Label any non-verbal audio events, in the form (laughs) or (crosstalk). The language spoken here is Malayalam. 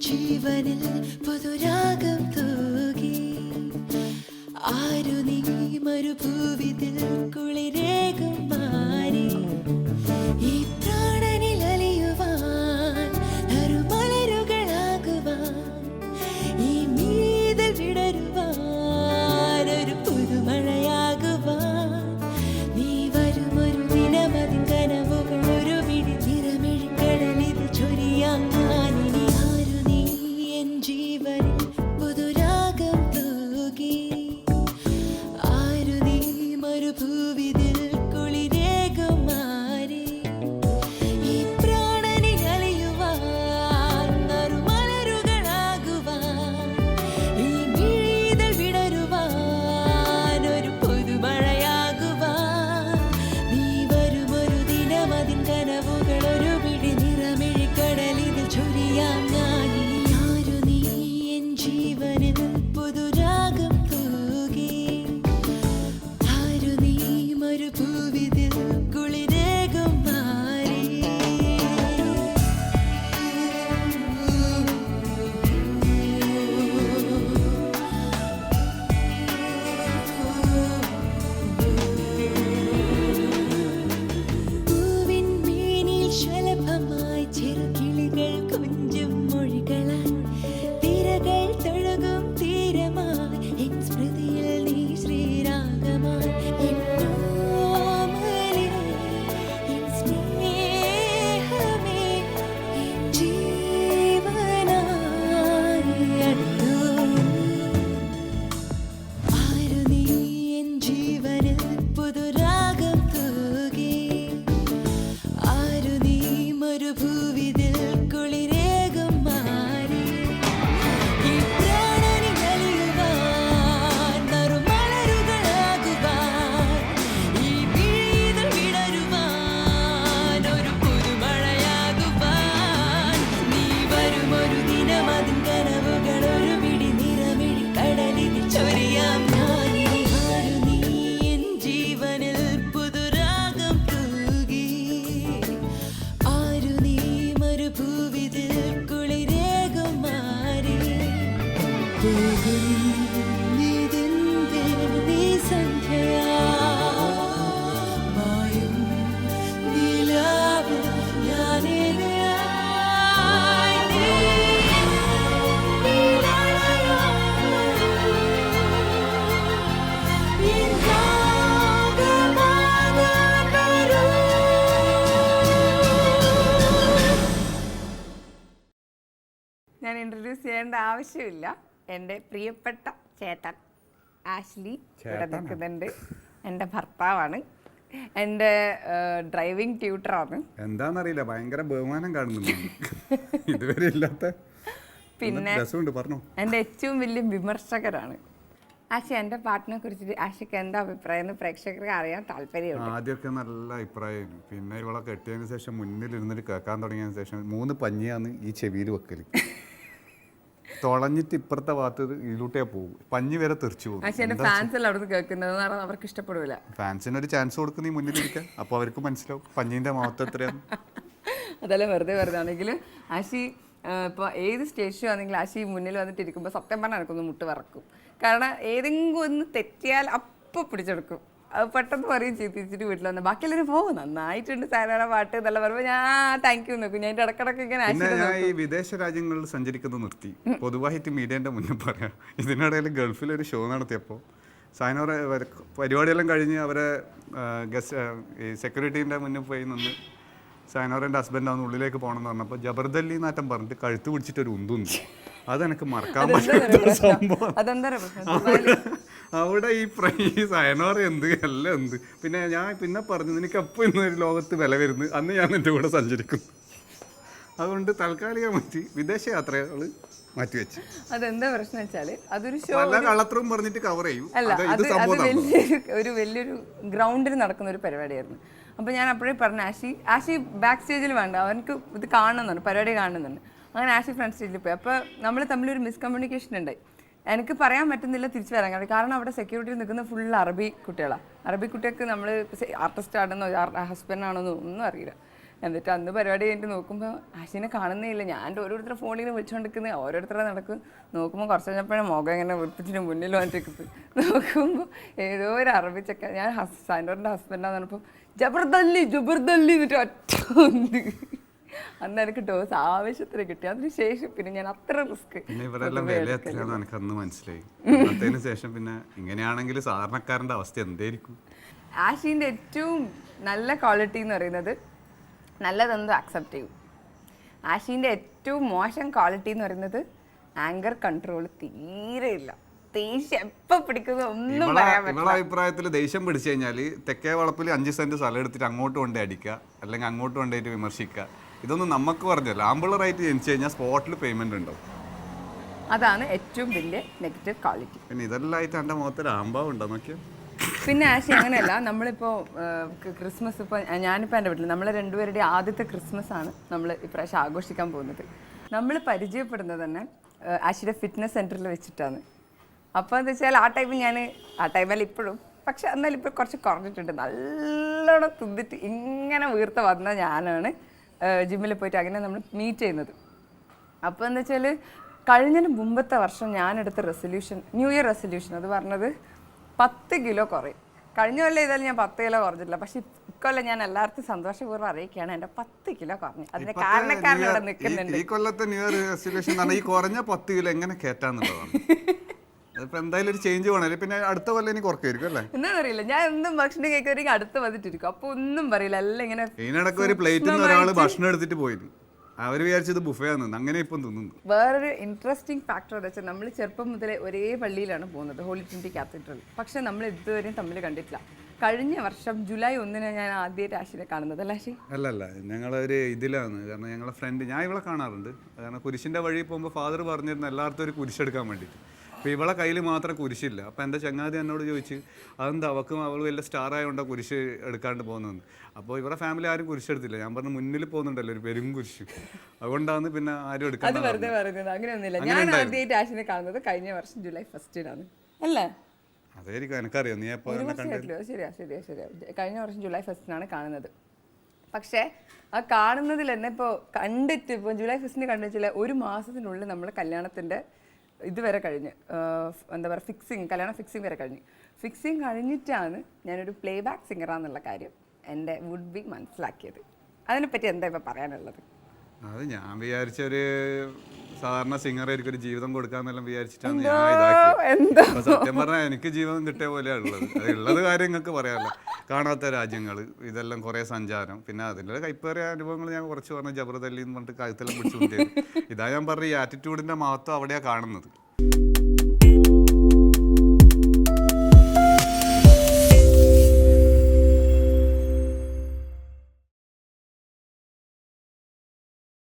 ജീവനിൽ പുതുരാഗം തൂകി. ആരു നീ മരുഭൂവിതിൽ കുളിരേകും മരുഭൂവിതിൽ ഇൻട്രൊഡ്യൂസ് ചെയ്യേണ്ട ആവശ്യമില്ല. എന്റെ പ്രിയപ്പെട്ട ചേട്ടൻ ആഷ്ലി ഇവിടെ നിൽക്കുന്നുണ്ട്. എന്റെ ഭർത്താവാണ്. എന്റെ ഡ്രൈവിംഗ് ട്യൂട്ടറാണ് എന്താണെന്നറിയില്ല ഭയങ്കര ബഹുമാനം കാണുന്നുണ്ട്. ഇതുവരെ ഇല്ലാത്ത പിന്നെ എന്റെ ഏറ്റവും വലിയ വിമർശകരാണ്. ആശി എന്റെ പാട്ടിനെ കുറിച്ച് ആഷിക്ക് എന്താ അഭിപ്രായം എന്ന് പ്രേക്ഷകർക്ക് അറിയാൻ താല്പര്യമുണ്ട്. ആദ്യമൊക്കെ നല്ല അഭിപ്രായം പിന്നെ ഇവളെ കെട്ടിയതിന് ശേഷം മുന്നിൽ ഇരുന്നിട്ട് കേൾക്കാൻ തുടങ്ങിയതിന് ശേഷം മൂന്ന് പഞ്ഞിയാണ് ഈ ചെവിയിൽ വെക്കൽ. തുളഞ്ഞിട്ട് ഇപ്പുറത്തെ ഭാഗത്ത് ഇതിലൂട്ടേ പോകും. പഞ്ഞി വരെ തെറിച്ചു പോകും. എന്റെ ഫാൻസ് എല്ലാം അവിടുന്ന് കേൾക്കുന്നത് എന്ന് പറഞ്ഞാൽ അവർക്ക് ഇഷ്ടപ്പെടില്ല ഫാൻസിന് ഒരു ചാൻസ് കൊടുക്കുന്ന ഈ മുന്നിലിരിക്കാൻ. അപ്പോൾ അവർക്ക് മനസ്സിലാവും പഞ്ഞിന്റെ മഹത്വം എത്രയാണ് അതല്ല വെറുതെ വെറുതെ. ആണെങ്കിൽ ആശി ഇപ്പോൾ ഏത് സ്റ്റേഷനും ആണെങ്കിൽ ആശി മുന്നിൽ വന്നിട്ട് ഇരിക്കുമ്പോൾ സത്യം പറഞ്ഞാൽ എനിക്കൊന്ന് മുട്ട് വറക്കും. കാരണം ഏതെങ്കിലും ഒന്ന് തെറ്റിയാൽ അപ്പം പിടിച്ചെടുക്കും. പെട്ടെന്ന് പറയും ചീത്തിച്ചിട്ട് വീട്ടിൽ വന്ന ബാക്കി എല്ലാവരും പോകും നന്നായിട്ടുണ്ട് സാധാരണ പാട്ട് എന്നെല്ലാം പറയുമ്പോൾ ഞാൻ താങ്ക് യു നോക്കും ഞാൻ ഇടക്കിടക്ക് ഇങ്ങനെ ഞാൻ ഈ വിദേശ രാജ്യങ്ങളിൽ സഞ്ചരിക്കുന്നത് നിർത്തി. പൊതുവായിട്ട് മീഡിയന്റെ മുന്നിൽ പറയാം. ഇതിനിടയിൽ ഗൾഫിൽ ഒരു ഷോ നടത്തിയപ്പോൾ സായനോറെ പരിപാടിയെല്ലാം കഴിഞ്ഞ് അവരെ ഗസ്റ്റ് ഈ സെക്യൂരിറ്റീന്റെ മുന്നിൽ പോയി നിന്ന് സായനോറിന്റെ ഹസ്ബൻഡ് ആണ് ഉള്ളിലേക്ക് പോകണം എന്ന് പറഞ്ഞപ്പോൾ ജബർദല്ലി നാറ്റം പറഞ്ഞിട്ട് കഴുത്ത് പിടിച്ചിട്ട് ഒരു ഉന്തുണ്ട്. അതെനിക്ക് മറക്കാൻ പറ്റാത്ത സംഭവം. അവിടെ ഈ പ്രൈസ് ഈ സയനോറ എന്ത് എല്ലാം എന്ത്. പിന്നെ ഞാൻ പിന്നെ പറഞ്ഞു നിനക്ക് അപ്പം ഇന്ന് ഒരു ലോകത്ത് വില വരുന്നു. അന്ന് ഞാൻ എന്റെ കൂടെ സഞ്ചരിക്കും അതുകൊണ്ട് താൽക്കാലികമായിട്ട് വിദേശ യാത്രകൾ മാറ്റിവെച്ച് അതെന്താ പ്രശ്നം വെച്ചാൽ അതൊരു ഷോ കള്ളത്രവും പറഞ്ഞിട്ട് കവർ ചെയ്യും. അല്ല അത്. വലിയൊരു ഒരു വലിയൊരു ഗ്രൗണ്ടിൽ നടക്കുന്ന ഒരു പരിപാടിയായിരുന്നു. അപ്പോൾ ഞാൻ അപ്പോഴേ പറഞ്ഞു ആഷി ആഷി ബാക്ക് സ്റ്റേജിൽ വേണ്ട. അവനക്ക് ഇത് കാണുന്നുണ്ട് പരിപാടി കാണുന്നുണ്ട് അങ്ങനെ ആഷി ഫ്രണ്ട് സ്റ്റേജിൽ പോയി. അപ്പോൾ നമ്മൾ തമ്മിലൊരു മിസ്കമ്മ്യൂണിക്കേഷൻ ഉണ്ടായി. എനിക്ക് പറയാൻ പറ്റുന്നില്ല തിരിച്ചു വരാൻ കാരണം കാരണം അവിടെ സെക്യൂരിറ്റി നിൽക്കുന്ന ഫുൾ അറബി കുട്ടികളാണ് അറബി കുട്ടികൾക്ക് നമ്മൾ ആർട്ടിസ്റ്റ് ആണെന്നോ ഹസ്ബൻഡ് ആണെന്നോ ഒന്നും അറിയില്ല. എന്നിട്ട് അന്ന് പരിപാടി കഴിഞ്ഞിട്ട് നോക്കുമ്പോൾ ആശിനെ കാണുന്നേ ഇല്ല ഞാൻ ഓരോരുത്തരുടെ ഫോണിൽ വിളിച്ചുകൊണ്ടിരിക്കുന്നത് ഓരോരുത്തരെ നടക്കും. നോക്കുമ്പോൾ കുറച്ച് കഴിഞ്ഞപ്പോഴേ മുഖം ഇങ്ങനെ വെളുപ്പിച്ചിട്ട് മുന്നിൽ വന്നിട്ട് (laughs) നോക്കുമ്പോൾ ഏതോ ഒരു അറബിച്ചൊക്കെ ഞാൻ ഹസ് സാൻഡോറിന്റെ ഹസ്ബൻഡാന്ന് പറഞ്ഞപ്പോൾ ജബർദല്ലി ജബർദല്ലി എന്നിട്ട് ഒറ്റ അന്ന് എനിക്ക് ഡോസ് ആവശ്യത്തിന് കിട്ടി. അതിനുശേഷം പിന്നെ ഞാൻ അത്ര റിസ്ക് പിന്നെ ഇവരെല്ലാം വില എത്രയാണെന്ന് എനിക്ക് അന്ന് മനസ്സിലായി. (laughs) അന്നത്തേന് ശേഷം പിന്നെ ഇങ്ങനെയാണെങ്കിൽ സാധാരണക്കാരന്റെ അവസ്ഥ എന്തായിരിക്കും ആഷീന്റെ ഏറ്റവും നല്ല ക്വാളിറ്റി എന്ന് പറയുന്നത് നല്ലതെന്തും അക്സെപ്റ്റ് ചെയ്യും. ആഷീന്റെ ഏറ്റവും മോശം ക്വാളിറ്റി എന്ന് പറയുന്നത് ആങ്കർ കൺട്രോൾ തീരെ ഇല്ല. ദേഷ്യം എപ്പോ പിടിക്കുന്നത് ഒന്നും പറയാൻ പറ്റില്ല. അഭിപ്രായത്തിൽ ദേഷ്യം പിടിച്ചു കഴിഞ്ഞാൽ തെക്കേ വളപ്പിൽ അഞ്ച് സെന്റ് സ്ഥലം എടുത്തിട്ട് അങ്ങോട്ട് കൊണ്ടേ അടിക്കുക അല്ലെങ്കിൽ അങ്ങോട്ട് കൊണ്ടുപോയിട്ട് വിമർശിക്കുക. ഇതൊന്നും നമുക്ക് പറഞ്ഞല്ല. ആമ്പിളറായിട്ട് ജനിച്ചു കഴിഞ്ഞാൽ സ്പോട്ടിൽ പേയ്മെന്റ് ഉണ്ടാവും. അതാണ് ഏറ്റവും വലിയ നെഗറ്റീവ് ക്വാളിറ്റി പിന്നെ ഇതെല്ലാം എന്റെ മുഖത്തൊരു ആമ്പാവ് ഉണ്ടോ? നോക്കിയാൽ പിന്നെ ആശി അങ്ങനെയല്ല. നമ്മളിപ്പോൾ ക്രിസ്മസ് ഇപ്പോൾ ഞാനിപ്പോൾ എന്റെ വീട്ടിൽ നമ്മളെ രണ്ടുപേരുടെ ആദ്യത്തെ ക്രിസ്മസ് ആണ് നമ്മൾ ഇപ്രാവശ്യം ആഘോഷിക്കാൻ പോകുന്നത്. നമ്മൾ പരിചയപ്പെടുന്നത് തന്നെ ആശിയുടെ ഫിറ്റ്നസ് സെന്ററിൽ വെച്ചിട്ടാണ്. അപ്പോൾ എന്താ വെച്ചാൽ ആ ടൈമിൽ ഞാൻ ആ ടൈമിൽ ഇപ്പോഴും പക്ഷെ എന്നാലും ഇപ്പോൾ കുറച്ച് കുറഞ്ഞിട്ടുണ്ട്. നല്ലോണം തിന്നിട്ട് ഇങ്ങനെ വീർത്ത് വന്ന ഞാനാണ് ജിമ്മിൽ പോയിട്ട് അങ്ങനെ നമ്മൾ മീറ്റ് ചെയ്യുന്നത്. അപ്പോൾ എന്താ വെച്ചാൽ കഴിഞ്ഞതിന് മുമ്പത്തെ വർഷം ഞാനെടുത്ത റെസൊല്യൂഷൻ ന്യൂ ഇയർ റെസൊല്യൂഷൻ അത് പറഞ്ഞത് പത്ത് കിലോ കുറയും. കഴിഞ്ഞ കൊല്ലം ഇതായാലും ഞാൻ പത്ത് കിലോ കുറഞ്ഞിട്ടില്ല. പക്ഷേ ഇക്കൊല്ലം ഞാൻ എല്ലാവർക്കും സന്തോഷപൂർവം അറിയിക്കുകയാണ് എന്റെ പത്ത് കിലോ കുറഞ്ഞു. അതിന് കാരണക്കാരൻ ഇവിടെ നിൽക്കുന്നുണ്ട്. ഈ കൊല്ലത്തെ ന്യൂ ഇയർ റെസൊല്യൂഷൻ ഈ കുറഞ്ഞ പത്ത് കിലോ എങ്ങനെ കയറ്റാന്നുള്ളതാണ് (laughs) എന്തായാലും ഒരു ചേഞ്ച് വേണം. പിന്നെ അടുത്ത കൊല്ലം ഇനി കുറക്കായിരിക്കും അല്ലേ? എന്താണെന്ന് അറിയില്ല. ഞാൻ എന്നും ഭക്ഷണം കഴിക്കുമായിരിക്കും അടുത്ത് വന്നിട്ടിരിക്കും. അപ്പോൾ ഒന്നും പറയില്ല. അല്ല ഇങ്ങനെ ഇതിനിടക്ക് ഒരു പ്ലേറ്റിൽ നിന്ന് ഒരാൾ ഭക്ഷണം എടുത്തിട്ട് പോയിരുന്നു അവർ വിചാരിച്ചത് ബുഫേ ആണ് അങ്ങനെ ഇപ്പം തിന്നുന്നു. വേറൊരു ഇൻട്രസ്റ്റിംഗ് ഫാക്ടർ എന്ന് വെച്ചാൽ നമ്മൾ ചെറുപ്പം മുതലേ ഒരേ പള്ളിയിലാണ് പോകുന്നത്. ഹോളി ട്രിനിറ്റി കാത്തഡ്രൽ പക്ഷെ നമ്മൾ ഇതുവരെയും തമ്മിൽ കണ്ടിട്ടില്ല. കഴിഞ്ഞ വർഷം ജൂലൈ ഒന്നിന് ഞാൻ ആദ്യമായിട്ട് ആശിനെ കാണുന്നത്. അല്ലേ അല്ലല്ല. ഞങ്ങളൊരു ഇതിലാണ്. കാരണം ഞങ്ങളെ ഫ്രണ്ട് ഞാൻ ഇവളെ കാണാറുണ്ട്. കാരണം കുരിശിന്റെ വഴി പോകുമ്പോൾ ഫാദർ പറഞ്ഞിരുന്നു എല്ലാവർക്കും ഒരു കുരിശെടുക്കാൻ വേണ്ടിയിട്ട്. അപ്പോൾ ഇവളെ കയ്യിൽ മാത്രം കുരിശില്ല. അപ്പോൾ എന്റെ ചങ്ങാതി എന്നോട് ചോദിച്ചു അതെന്താ? അവക്കും അവൾ വലിയ സ്റ്റാർ ആയതുകൊണ്ടാണ് കുരിശ് എടുക്കാണ്ട് പോകുന്നതെന്ന്? അപ്പോൾ ഇവരുടെ ഫാമിലി ആരും കുരിശെടുത്തില്ല. ഞാൻ പറഞ്ഞു മുന്നിൽ പോകുന്നുണ്ടല്ലോ ഒരു പെരും കുരിശ്. അതുകൊണ്ടാണ് പിന്നെ ആരും അത് എടുക്കാൻ വെറുതെ പറയുന്നത് അങ്ങനെയൊന്നുമില്ല ഞാൻ ആദ്യമായിട്ട് ആശിനെ കാണുന്നത് കഴിഞ്ഞ വർഷം ജൂലൈ ഫസ്റ്റിനാണ് അല്ലേ? അതായിരിക്കും എനിക്കറിയാം. നീ എപ്പോൾ ശരിയാ ശരിയാ ശരിയാ. കഴിഞ്ഞ വർഷം ജൂലൈ ഫസ്റ്റിനാണ് കാണുന്നത്. പക്ഷേ ആ കാണുന്നതിൽ തന്നെ ഇപ്പോൾ കണ്ടിട്ട് ഇപ്പോൾ ജൂലൈ ഫസ്റ്റിന് കണ്ടിട്ടില്ല ഒരു മാസത്തിനുള്ളിൽ നമ്മൾ കല്യാണത്തിന്റെ ഇതുവരെ കഴിഞ്ഞ് എന്താ പറയുക ഫിക്സിങ് കല്യാണ ഫിക്സിങ് വരെ കഴിഞ്ഞ്. ഫിക്സിങ് കഴിഞ്ഞിട്ടാണ് ഞാനൊരു പ്ലേ ബാക്ക് സിംഗറാന്നുള്ള കാര്യം എന്റെ വുഡ് ബി മനസ്സിലാക്കിയത്. അതിനെപ്പറ്റി എന്താ ഇപ്പം പറയാനുള്ളത്? അത് ഞാൻ വിചാരിച്ച ഒരു സാധാരണ സിംഗർ ആയിരിക്കും ഒരു ജീവിതം കൊടുക്കാന്നെല്ലാം വിചാരിച്ചിട്ടാണ് ഞാൻ ഇതാക്കിയത്. എന്തോ? അപ്പൊ സത്യം പറഞ്ഞാൽ എനിക്ക് ജീവിതം കിട്ടിയ പോലെയാണ് ഉള്ളത്. അത് ഉള്ളത് കാര്യം നിങ്ങൾക്ക് പറയാമല്ലോ കാണാത്ത രാജ്യങ്ങൾ ഇതെല്ലാം കുറേ സഞ്ചാരം. പിന്നെ അതിന്റെ കൈപ്പേറിയ അനുഭവങ്ങൾ ഞാൻ കുറച്ച് പറഞ്ഞു ജബർദല്ലി എന്ന് പറഞ്ഞിട്ട് കഴുത്തെല്ലാം പിടിച്ചു ഇതാ ഞാൻ പറഞ്ഞ ഈ ആറ്റിറ്റ്യൂഡിന്റെ മഹത്വം അവിടെയാണ് കാണുന്നത്.